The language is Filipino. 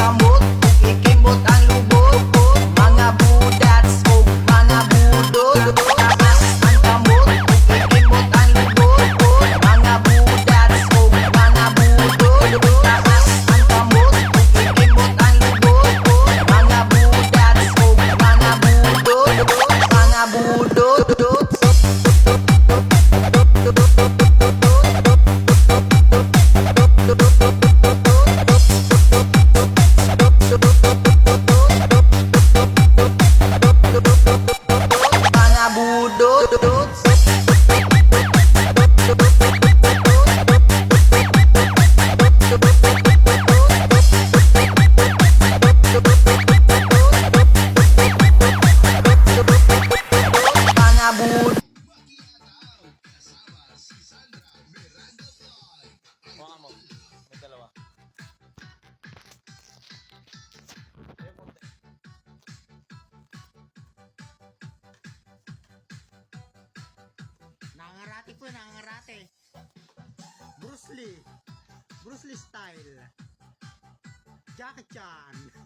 Tá amor Po, nangarate. Bruce Lee. Bruce Lee style. Jackie Chan.